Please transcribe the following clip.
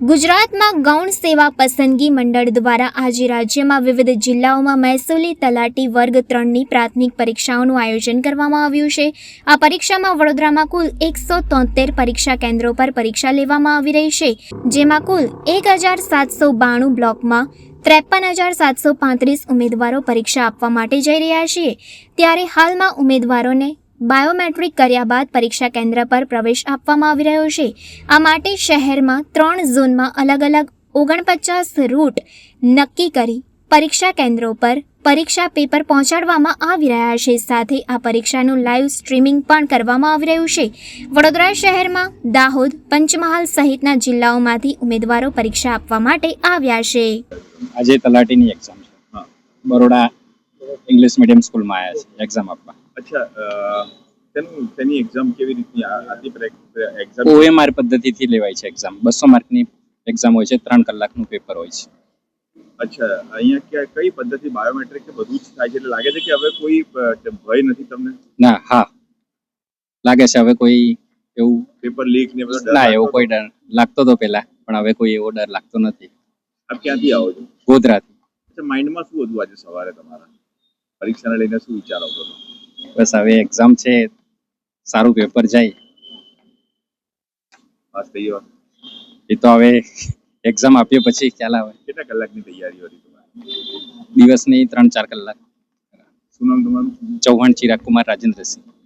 ગુજરાતમાં ગૌણ સેવા પસંદગી મંડળ દ્વારા આજે રાજ્યમાં વિવિધ જિલ્લાઓમાં મહેસૂલી તલાટી વર્ગ ત્રણની પ્રાથમિક પરીક્ષાઓનું આયોજન કરવામાં આવ્યું છે. આ પરીક્ષામાં વડોદરામાં કુલ એકસો તોતેર પરીક્ષા કેન્દ્રો પર પરીક્ષા લેવામાં આવી રહી છે. જેમાં કુલ એક હજાર સાતસો બાણું બ્લોકમાં ત્રેપન હજાર સાતસો પાંત્રીસ ઉમેદવારો પરીક્ષા આપવા માટે જઈ રહ્યા છે ત્યારે હાલમાં ઉમેદવારોને બાયોમેટ્રિક કર્યા બાદ પરીક્ષા કેન્દ્ર પર પ્રવેશ આપવામાં આવી રહ્યો છે. આ માટે શહેરમાં ત્રણ ઝોનમાં અલગ અલગ ઓગણપચાસ રૂટ નક્કી કરી પરીક્ષા કેન્દ્રો પર પરીક્ષા પેપર પહોંચાડવામાં આવી રહ્યા છે. સાથે આ પરીક્ષાનું લાઈવ સ્ટ્રીમિંગ પણ કરવામાં આવી રહ્યું છે. વડોદરા શહેરમાં દાહોદ, પંચમહાલ સહિતના જિલ્લાઓમાંથી ઉમેદવારો પરીક્ષા આપવા માટે આવ્યા છે. આજે તલાટીની એક્ઝામ છે. બરોડા ઇંગ્લિશ મીડિયમ સ્કૂલમાં આવ્યા છે. એક્ઝામ આપવા. અચ્છા તેનું તેની એક્ઝામ કેવી રીતની? આથી એક્ઝામ ઓએમઆર પદ્ધતિથી લેવાય છે એક્ઝામ બસો માર્કની એક્ઝામ હોય છે ત્રણ કલાકનું પેપર હોય છે. અચ્છા અહીંયા ક્યાં કઈ પદ્ધતિ બાયોમેટ્રિક કે બધું જ થાય છે? એટલે લાગે છે કે હવે કોઈ ભય નથી તમને? ના હા. લાગે છે હવે કોઈ એવું પેપર લીક ને બધો ના એવો કોઈ ડર લાગતો હતો પહેલા પણ હવે કોઈ એવો ડર લાગતો નથી. આપ ક્યાંથી આવો છો? ગોધરાથી. અચ્છા માઇન્ડમાં શું હતું આજે સવારે તમારા? પરીક્ષાને લઈને શું વિચાર હતો? બસ હવે એક્ઝામ છે સારું પેપર જાય. પાસ થઈ ગયો. એ તો હવે એક્ઝામ આપ્યો પછી ખ્યાલ આવે. કેટલા કલાકની તૈયારી હતી તમારી? દિવસની ત્રણ ચાર કલાક. શું નામ તમારું? ચૌહાણ ચિરાગ કુમાર રાજેન્દ્રસિંહ.